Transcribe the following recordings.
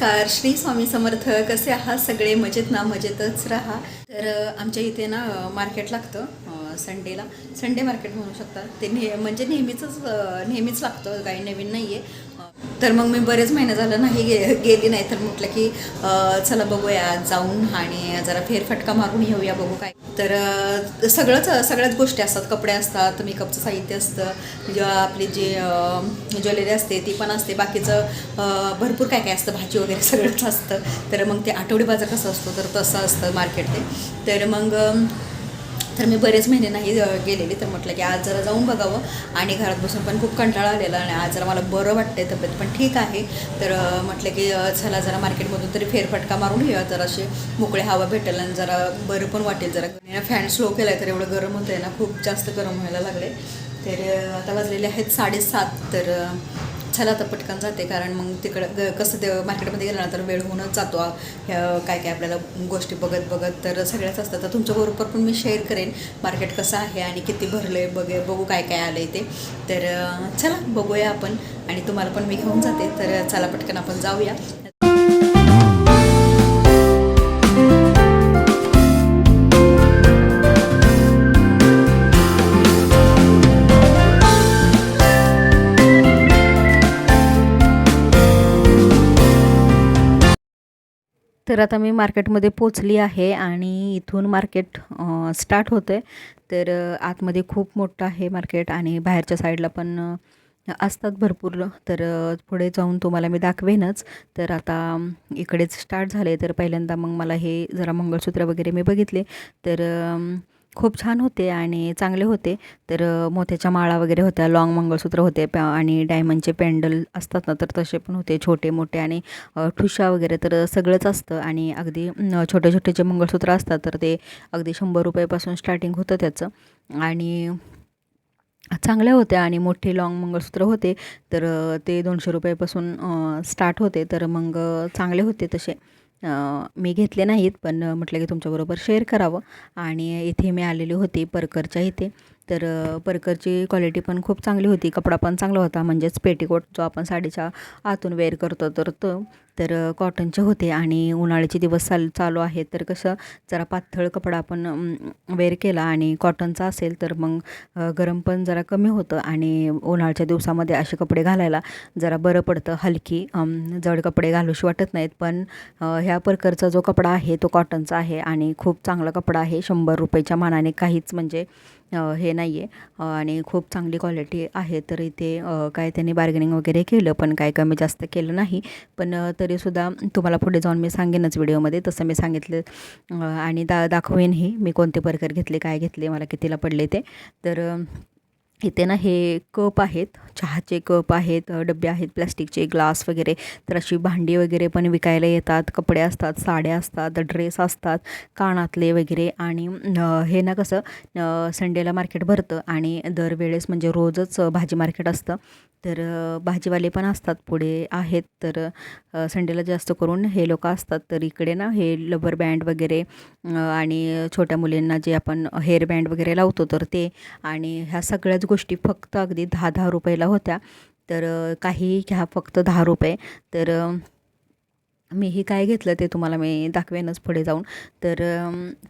नमस्कार. श्री स्वामी समर्थ. कसे आहात? सगळे मजेत ना मजेतच राहा. तर आमच्या इथे ना मार्केट लागतं संडेला संडे मार्केट म्हणू शकता. ते नेह म्हणजे नेहमीच नेहमीच लागतं. काही नवीन नाही आहे तर मग मी बरेच महिने झालं नाही गे गेली नाही. तर म्हटलं की चला बघूया जाऊन आणि जरा फेरफटका मारून येऊया बघू काय. तर सगळंच सगळ्याच गोष्टी असतात. कपडे असतात मेकअपचं साहित्य असतं किंवा आपली जी ज्वेलरी असते ती पण असते. बाकीचं भरपूर काय काय असतं. भाजी वगैरे सगळंच असतं. तर मग ते आठवडी बाजार कसं असतो तर तसं असतं मार्केट ते तर मग तर मी बरेच महिने नाही गेलेली. तर म्हटलं की आज जरा जाऊन बघावं. आणि घरात बसून पण खूप कंटाळा आलेला आणि आज जरा मला बरं वाटतंय तब्येत पण ठीक आहे. तर म्हटलं की चला जरा मार्केटमधून तरी फेरफटका मारून घेऊया. जरा असे मोकळे हवा भेटेल आणि जरा बरं पण वाटेल. जरा फॅन स्लो केला तर एवढं गरम होतं आहे ना खूप जास्त गरम व्हायला लागले तर आता वाजलेले आहेत साडेसात. तर चला आता पटकन जाते कारण मग तिकडं ग कसं ते मार्केटमध्ये गेलं ना तर वेळ होऊनच जातो. ह्या काय काय आपल्याला गोष्टी बघत बघत तर सगळ्याच असतात. तर तुमच्याबरोबर पण मी शेअर करेन मार्केट कसं आहे आणि किती भरलं आहे बघे बघू काय काय आलं आहे ते. तर चला बघूया आपण आणि तुम्हाला पण मी घेऊन जाते. तर चला पटकन आपण जाऊया. तर आता मी मार्केटमध्ये पोचली आहे आणि इथून मार्केट स्टार्ट होतं आहे तर आतमध्ये खूप मोठं आहे मार्केट आणि बाहेरच्या साईडला पण असतात भरपूर. तर पुढे जाऊन तुम्हाला मी दाखवेनच. तर आता इकडेच स्टार्ट झाले तर पहिल्यांदा मग मला हे जरा मंगळसूत्र वगैरे मी बघितले. तर खूप छान होते आणि चांगले होते. तर मोत्याच्या माळा वगैरे होत्या लॉंग मंगळसूत्र होते प आणि डायमंडचे पेंडल असतात ना तर तसे पण होते छोटे मोठे आणि ठुशा वगैरे तर सगळंच असतं. आणि अगदी छोटे छोटे जे मंगळसूत्र असतात तर ते अगदी शंभर रुपयापासून स्टार्टिंग होतं त्याचं. आणि चांगल्या होत्या आणि मोठे लाँग मंगळसूत्र होते. तर ते दोनशे रुपयापासून स्टार्ट होते. तर मग चांगले होते तसे. मी घेतले नाहीत पण म्हटलं की तुमच्याबरोबर शेअर करावं. आणि इथे मी आलेले होते परकरच्या इथे. तर परकरची क्वालिटी पण खूप चांगली होती. कपडा पण चांगला होता. म्हणजेच पेटीकोट जो आपण साडीच्या आतून वेअर करतो तर तो तर कॉटनचे होते आणि उन्हाळ्याचे दिवस चाल चालू आहेत. तर कसं जरा पातळ कपडा आपण वेअर केला आणि कॉटनचा असेल तर मग गरम पण जरा कमी होतं आणि उन्हाळ्याच्या दिवसामध्ये असे कपडे घालायला जरा बरं पडतं. हलकी जड कपडे घालूशी वाटत नाहीत. पण ह्या प्रकारचा जो कपडा आहे तो कॉटनचा आहे आणि खूप चांगला कपडा आहे. शंभर रुपयाच्या मानाने काहीच म्हणजे हे नाही आहे आणि खूप चांगली क्वालिटी आहे. तर इथे काय त्यांनी बार्गेनिंग वगैरे केलं पण काय कमी जास्त केलं नाही. पण तरीसुद्धा तुम्हाला पुढे जाऊन मी सांगेनच व्हिडिओमध्ये तसं मी सांगितलं. आणि दा दाखवेनही मी कोणते प्रकार घेतले काय घेतले मला कितीला पडले ते. तर इथे ना हे कप आहेत. चहाचे कप आहेत डबे आहेत प्लॅस्टिकचे ग्लास वगैरे. तर अशी भांडी वगैरे पण विकायला येतात कपडे असतात साड्या असतात ड्रेस असतात कानातले वगैरे. आणि हे ना कसं संडेला मार्केट भरतं आणि दरवेळेस म्हणजे रोजच भाजी मार्केट असतं. तर भाजीवाले पण असतात पुढे आहेत. तर संडेला जास्त करून हे लोक असतात. तर इकडे ना हे लबर बँड वगैरे आणि छोट्या मुलींना जे आपण हेअर बँड वगैरे लावतो तर ते. आणि ह्या सगळ्याच गोष्टी फक्त अगदी दहा दहा रुपये रुपयाला होत्या. तर काही घ्या फक्त दहा रुपये. तर मीही काय घेतलं ते तुम्हाला मी दाखवेनच पुढे जाऊन. तर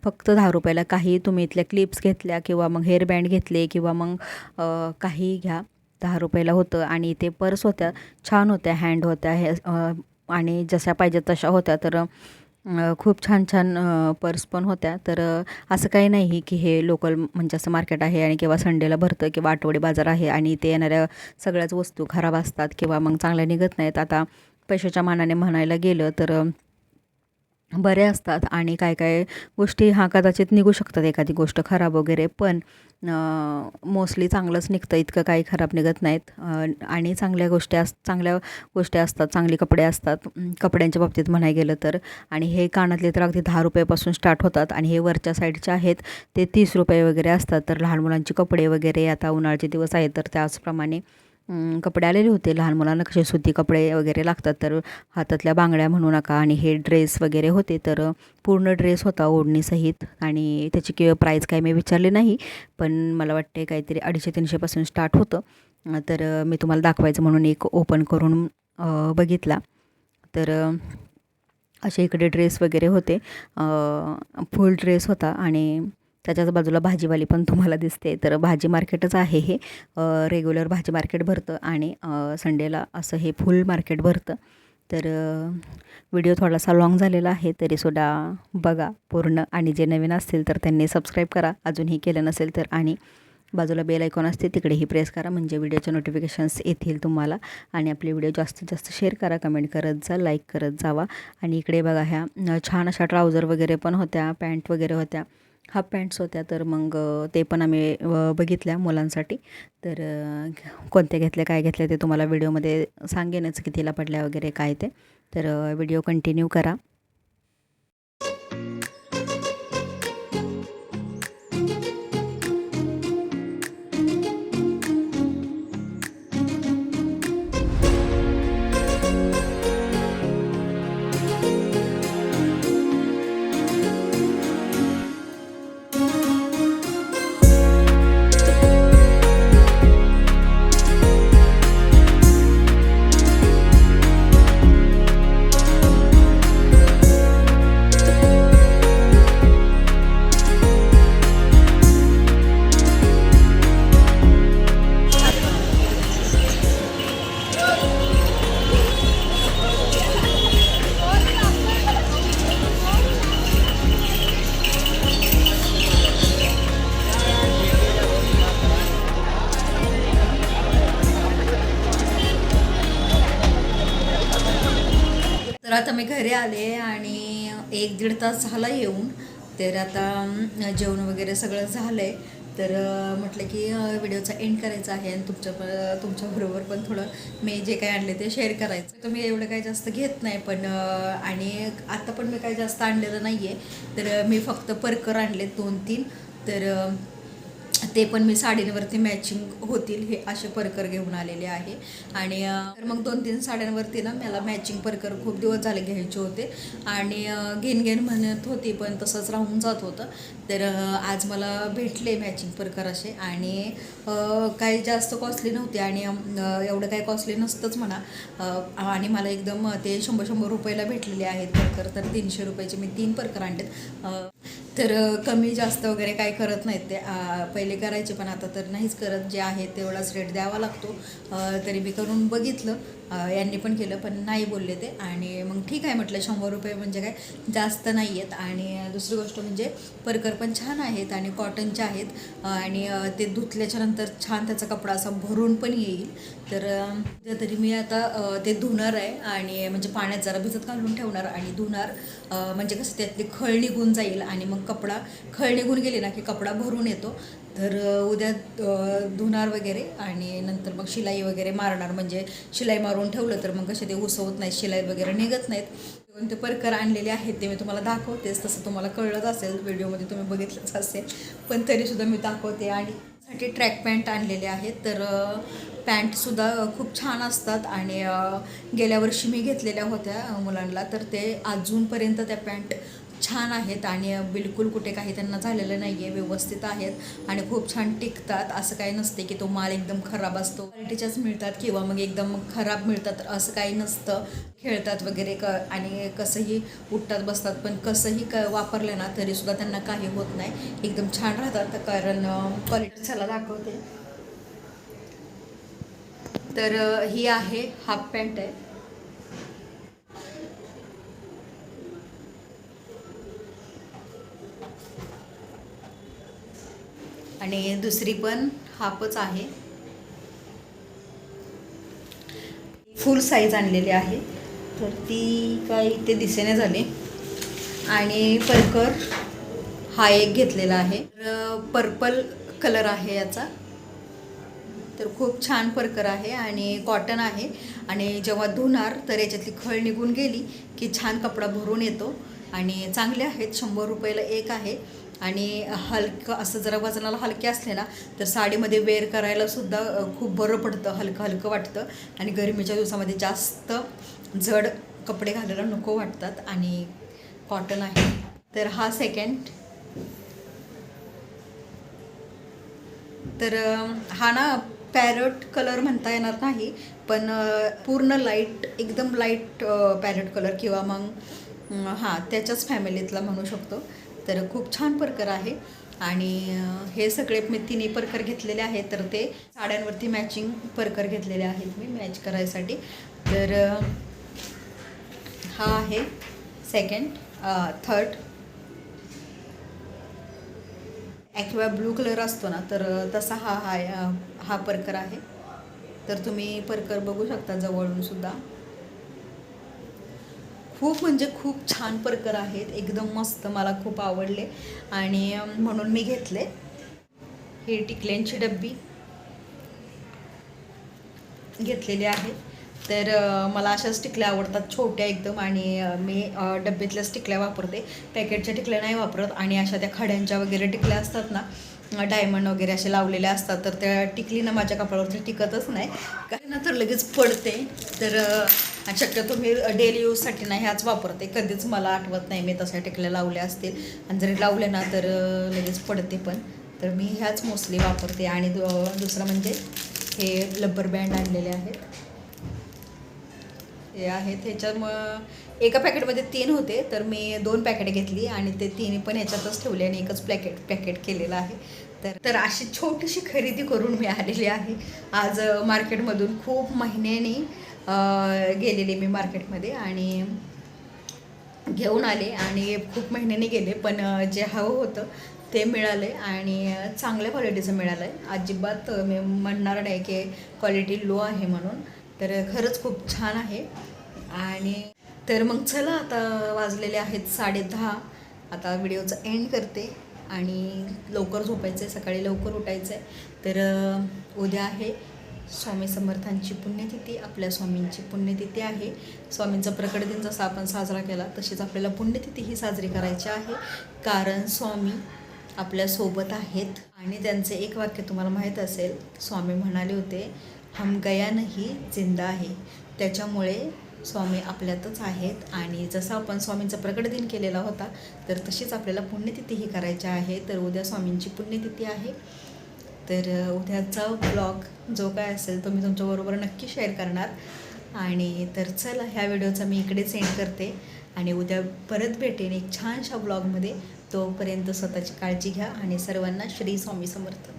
फक्त दहा रुपयाला काही तुम्ही इथल्या क्लिप्स घेतल्या किंवा मग हेअरबँड घेतले किंवा मग काही घ्या. दहा रुपयाला होतं आणि ते पर्स होत्या छान होत्या हँड होत्या हे आणि जशा पाहिजे तशा होत्या. तर खूप छान छान पर्स पण होत्या. तर असं काही नाही की हे लोकल म्हणजे असं मार्केट आहे आणि किंवा संडेला भरतं किंवा आठवडी बाजार आहे आणि ते येणाऱ्या सगळ्याच वस्तू खराब असतात किंवा मग चांगल्या निघत नाहीत. आता पैशाच्या मानाने म्हणायला गेलं तर बरे असतात आणि काय काय गोष्टी हा कदाचित निघू शकतात एखादी गोष्ट खराब वगैरे पण मोस्टली चांगलंच निघतं. इतकं काही खराब निघत नाहीत. आणि चांगल्या गोष्टी अस चांगल्या गोष्टी असतात चांगले कपडे असतात. कपड्यांच्या बाबतीत म्हणाय गेलं तर. आणि हे कानातले तर अगदी दहा रुपयापासून स्टार्ट होतात. आणि हे वरच्या साईडचे आहेत ते तीस रुपये वगैरे असतात. तर लहान मुलांचे कपडे वगैरे आता उन्हाळ्याचे दिवस आहेत तर त्याचप्रमाणे कपडे आलेले होते. लहान मुलांना कसे सुती कपडे वगैरे लागतात तर हातातल्या बांगड्या म्हणू नका आणि हे ड्रेस वगैरे होते. तर पूर्ण ड्रेस होता ओढणीसहित आणि त्याची किंवा प्राईस काही मी विचारले नाही पण मला वाटते काहीतरी अडीचशे तीनशेपासून स्टार्ट होतं. तर मी तुम्हाला दाखवायचं म्हणून एक ओपन करून बघितला. तर असे इकडे ड्रेस वगैरे होते. फुल ड्रेस होता आणि त्याच्याच बाजूला भाजीवाली पण तुम्हाला दिसते. तर भाजी मार्केटच आहे हे. रेग्युलर भाजी मार्केट भरतं आणि संडेला असं हे फुल मार्केट भरतं. तर व्हिडिओ थोडासा लाँग झालेला आहे तरीसुद्धा बघा पूर्ण. आणि जे नवीन असतील तर त्यांनी सबस्क्राईब करा. अजूनही केलं नसेल तर आणि बाजूला बेल आयकॉन असते तिकडेही प्रेस करा. म्हणजे व्हिडिओचे नोटिफिकेशन्स येतील तुम्हाला. आणि आपले व्हिडिओ जास्तीत जास्त शेअर करा कमेंट करत जा लाईक करत जावा. आणि इकडे बघा ह्या छान अशा ट्राउझर वगैरे पण होत्या पॅन्ट वगैरे होत्या. हाफ पॅन्ट्स होत्या तर मग ते पण आम्ही बघितल्या मुलांसाठी. तर कोणत्या घेतल्या काय घेतल्या ते तुम्हाला व्हिडिओमध्ये सांगेनच कितीला पडल्या वगैरे काय ते. तर व्हिडिओ कंटिन्यू करा. तर आता मी घरी आले आणि एक दीड तास झाला येऊन. तर आता जेवण वगैरे सगळं झालं आहे तर म्हटलं की व्हिडिओचा एंड करायचा आहे आणि तुमच्या तुमच्याबरोबर पण थोडं मी जे काही आणले ते शेअर करायचं. तर मी एवढं काही जास्त घेत नाही पण आणि आता पण मी काही जास्त आणलेलं नाही आहे तर मी फक्त परकर आणले दोन तीन तर ते पण मी साडींवरती मॅचिंग होतील हे असे परकर घेऊन आलेले आहे. आणि तर मग दोन तीन साड्यांवरती ना मला मॅचिंग परकर खूप दिवस झाले घ्यायचे होते. आणि घेन घेन म्हणत होती पण तसंच राहून जात होतं. तर आज मला भेटले मॅचिंग परकर असे. आणि काही जास्त कॉस्टली नव्हते आणि एवढं काही कॉस्टली नसतंच म्हणा. आणि मला एकदम ते शंभर शंभर रुपयाला भेटलेले आहेत परकर. तर तीनशे रुपयाचे मी तीन परकर आणलेत. तर कमी जास्त वगैरे काही करत नाहीत ते. पहिले करायचे पण आता तर नाहीच करत. जे आहे तेवढाच रेट द्यावा लागतो. तरी मी करून बघितलं. यांनी पण केलं पण नाही बोलले ते. आणि मग ठीक आहे म्हटलं शंभर रुपये म्हणजे काय जास्त नाही आहेत. आणि दुसरी गोष्ट म्हणजे परकर पण छान आहेत आणि कॉटनचे आहेत. आणि ते धुतल्याच्या नंतर छान त्याचा कपडा असा भरून पण येईल. तर तरी मी आता ते धुणार आहे आणि म्हणजे पाण्यात जरा भिजत घालून ठेवणार आणि धुणार म्हणजे कसं त्यातली खळ निघून जाईल आणि मग कपडा खळ निघून गेली ना की कपडा भरून येतो. तर उद्या धुणार वगैरे आणि नंतर मग शिलाई वगैरे मारणार. म्हणजे शिलाई मारून ठेवलं तर मग कसे ते उसवत नाहीत शिलाई वगैरे निघत नाहीत. कोणते परकर आणलेले आहेत ते मी तुम्हाला दाखवतेच. तसं तुम्हाला कळलंच असेल व्हिडिओमध्ये तुम्ही बघितलंच असेल. पण तरीसुद्धा मी दाखवते. आणि साठी ट्रॅक पॅन्ट आणलेले आहेत. तर पॅन्टसुद्धा खूप छान असतात. आणि गेल्या वर्षी मी घेतलेल्या होत्या मुलांना. तर ते अजूनपर्यंत त्या पॅन्ट छान आहेत आणि बिलकुल कुठे काही त्यांना झालेलं नाही आहे व्यवस्थित आहेत आणि खूप छान टिकतात. असं काही नसते की तो माल एकदम खराब असतो. क्वालिटीच्याच मिळतात किंवा मग एकदम खराब मिळतात असं काही नसतं. खेळतात वगैरे क आणि कसंही उठतात बसतात पण कसंही क वापरलं ना तरीसुद्धा त्यांना काही होत नाही. एकदम छान राहतात. कारण क्वालिटी चला दाखवते. तर ही आहे हाफ पॅन्ट आहे. आणि दुसरी पण हाफच आहे. फुल साईज आणलेली आहे. तर ती काही ते दिसेने झाली. आणि परकर हा एक घेतलेला आहे. पर्पल कलर आहे याचा. तर खूप छान परकर आहे आणि कॉटन आहे. आणि जेव्हा धुणार तर याच्यातली खळ निघून गेली की छान कपडा भरून येतो. आणि चांगले आहेत. शंभर रुपयाला एक आहे. आणि हलकं असं जरा वजनाला हलके असले ना तर साडीमध्ये वेअर करायला सुद्धा खूप बरं पडतं हलकं हलकं वाटतं. आणि गरमीच्या दिवसामध्ये जास्त जड कपडे घालायला नको वाटतात आणि कॉटन आहे. तर हा सेकंड तर हा ना पॅरट कलर म्हणता येणार नाही पण पूर्ण लाइट एकदम लाइट पॅरट कलर किंवा मग हां त्याच्याच फॅमिलीतला म्हणू शकतो. तर खूप छान परकर आहे. आणि हे सगळे मी तिन्ही परकर घेतलेले आहेत तर ते साड्यांवरती मॅचिंग परकर घेतलेले आहेत मी मॅच करायसाठी. तर हा आहे second third aqua blue colour असतो ना तर तसा हा हा हा परकर आहे. तर तुम्ही परकर बघू शकता जवळून सुद्धा. खूप म्हणजे खूप छान परकर आहेत. एकदम मस्त मला खूप आवडले. आणि म्हणून मी घेतले. हे टिकल्यांची डब्बी घेतलेली आहे. तर मला अशाच टिकल्या आवडतात छोट्या एकदम. आणि मी अ, डब्यातल्याच टिकल्या वापरते. पॅकेटच्या टिकल्या नाही वापरत. आणि अशा त्या खड्यांच्या वगैरे टिकल्या असतात ना डायमंड वगैरे असे लावलेले असतात. तर त्या टिकली ना माझ्या कपाळावरती टिकतच नाही. कारण ना तर लगेच पडते. तर आणि शक्यतो मी डेली यूजसाठी नाही ह्याच वापरते. कधीच मला आठवत नाही मी तशा टिकल्या लावल्या असतील. आणि जरी लावले ना तर लगेच पडते पण. तर मी ह्याच मोस्टली वापरते. आणि दु- दुसरं म्हणजे हे लब्बर बँड आणलेले आहेत. हे आहेत. ह्याच्यामुळं एका पॅकेटमध्ये तीन होते तर मी दोन पॅकेट घेतली आणि ते तिन्ही पण ह्याच्यातच ठेवले आणि एकच पॅकेट पॅकेट केलेलं आहे. तर तर अशी छोटीशी खरेदी करून मी आलेली आहे. आज मार्केटमधून खूप महिन्यानी गेलेले गेलेली मी मार्केटमध्ये आणि घेऊन आले आणि खूप महिन्याने गेले पण जे हवं होतं ते मिळालं आहे आणि चांगल्या क्वालिटीचं मिळालं. आहे अजिबात मी म्हणणार नाही की क्वालिटी लो आहे म्हणून तर खरंच खूप छान आहे. आणि तर मग चला आता वाजलेले आहेत साडे दहा. आता व्हिडिओचं एंड करते. आणि लवकर झोपायचं आहे सकाळी लवकर उठायचं आहे तर उद्या आहे स्वामी समर्थांची पुण्यतिथी आपल्या स्वामींची पुण्यतिथी आहे. स्वामींचा प्रकट दिन जसा आपण साजरा केला तशीच आपल्याला पुण्यतिथी ही साजरी करायची आहे. कारण स्वामी आपल्यासोबत आहेत. आणि त्यांचे एक वाक्य तुम्हाला माहीत असेल स्वामी म्हणाले होते हम गया नाही जिंदा आहे त्याच्यामुळे स्वामी आपल्यातच आहेत. आणि जसं आपण स्वामींचा प्रकट दिन केलेला होता तर तशीच आपल्याला पुण्यतिथीही करायची आहे. तर उद्या स्वामींची पुण्यतिथी आहे. तर उद्याचा ब्लॉग जो काय असेल तो मी तुमच्याबरोबर नक्की शेअर करणार. आणि तर चला ह्या व्हिडिओचा मी इकडे सेंड करते. आणि उद्या परत भेटेन एक छानशा ब्लॉगमध्ये तोपर्यंत स्वतःची काळजी घ्या. आणि सर्वांना श्री स्वामी समर्थ.